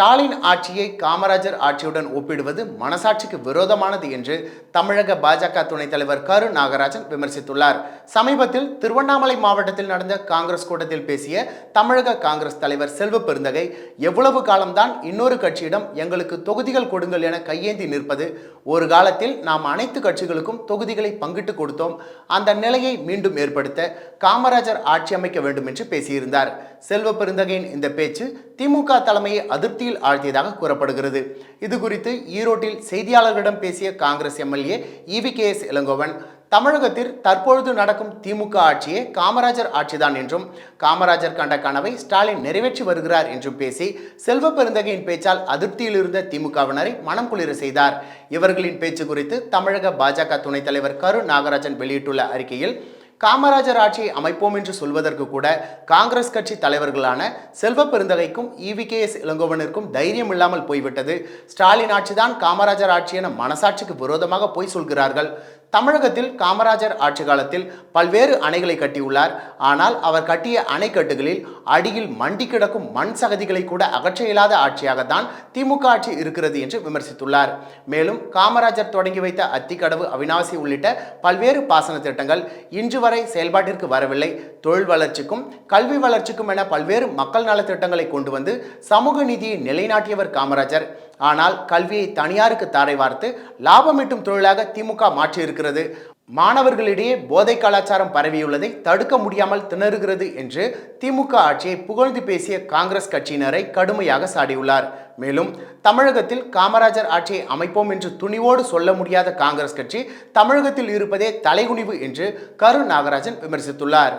Stalin ஆட்சியை காமராஜர் ஆட்சியுடன் ஒப்பிடுவது மனசாட்சிக்கு விரோதமானது என்று தமிழக பாஜக துணைத் தலைவர் கரு நாகராஜன் விமர்சித்துள்ளார். சமீபத்தில் திருவண்ணாமலை மாவட்டத்தில் நடந்த காங்கிரஸ் கூட்டத்தில் பேசிய தமிழக காங்கிரஸ் தலைவர் செல்வ பெருந்தகை எவ்வளவு காலம்தான் இன்னொரு கட்சியிடம் எங்களுக்கு தொகுதிகள் கொடுங்கள் என கையேந்தி நிற்பது. ஒரு காலத்தில் நாம் அனைத்து கட்சிகளுக்கும் தொகுதிகளை பங்கிட்டு கொடுத்தோம். அந்த நிலையை மீண்டும் ஏற்படுத்த காமராஜர் ஆட்சி அமைக்க வேண்டும் என்று பேசியிருந்தார். செல்வ பெருந்தகையின் இந்த பேச்சு திமுக தலைமையை அதிருப்தியில் ஆழ்த்தியதாக கூறப்படுகிறது. இது குறித்து ஈரோட்டில் செய்தியாளர்களிடம் பேசிய Congress MLA EV K. S. Elangovan தமிழகத்தில் தற்பொழுது நடக்கும் திமுக ஆட்சியே காமராஜர் ஆட்சிதான் என்றும் காமராஜர் கண்ட கனவை ஸ்டாலின் நிறைவேற்றி வருகிறார் என்றும் பேசி செல்வ பெருந்தகையின் பேச்சால் அதிருப்தியில் இருந்த திமுகவினரை மனம் குளிர செய்தார். இவர்களின் பேச்சு குறித்து தமிழக பாஜக துணைத் தலைவர் கரு நாகராஜன் வெளியிட்டுள்ள அறிக்கையில் காமராஜர் ஆட்சியை அமைப்போம் என்று சொல்வதற்கு கூட காங்கிரஸ் கட்சி தலைவர்களான செல்வ பெருந்தகைக்கும் இவி கே எஸ் இளங்கோவனிற்கும் தைரியம் இல்லாமல் போய்விட்டது. ஸ்டாலின் ஆட்சிதான் காமராஜர் ஆட்சி என மனசாட்சிக்கு விரோதமாக பொய் சொல்கிறார்கள். தமிழகத்தில் காமராஜர் ஆட்சி காலத்தில் பல்வேறு அணைகளை கட்டியுள்ளார். ஆனால் அவர் கட்டிய அணைக்கட்டுகளில் அடியில் மண்டி கிடக்கும் மண் சகதிகளை கூட அகற்ற இயலாத ஆட்சியாகத்தான் திமுக ஆட்சி இருக்கிறது என்று விமர்சித்துள்ளார். மேலும் காமராஜர் தொடங்கி வைத்த அத்திக்கடவு அவினாசி உள்ளிட்ட பல்வேறு பாசன திட்டங்கள் இன்று வரை செயல்பாட்டிற்கு வரவில்லை. தொழில் வளர்ச்சிக்கும் கல்வி வளர்ச்சிக்கும் என பல்வேறு மக்கள் நலத்திட்டங்களை கொண்டு வந்து சமூக நீதியை நிலைநாட்டியவர் காமராஜர். ஆனால் கல்வியை தனியாருக்கு தாரை வார்த்து லாபமீட்டும் தொழிலாக திமுக மாற்றியிருக்கிறது. மாணவர்களிடையே போதை கலாச்சாரம் பரவியுள்ளதை தடுக்க முடியாமல் திணறுகிறது என்று திமுக ஆட்சியை புகழ்ந்து பேசிய காங்கிரஸ் கட்சியினரை கடுமையாக சாடியுள்ளார். மேலும் தமிழகத்தில் காமராஜர் ஆட்சியை அமைப்போம் என்று துணிவோடு சொல்ல முடியாத காங்கிரஸ் கட்சி தமிழகத்தில் இருப்பதே தலைகுனிவு என்று கரு நாகராஜன் விமர்சித்துள்ளார்.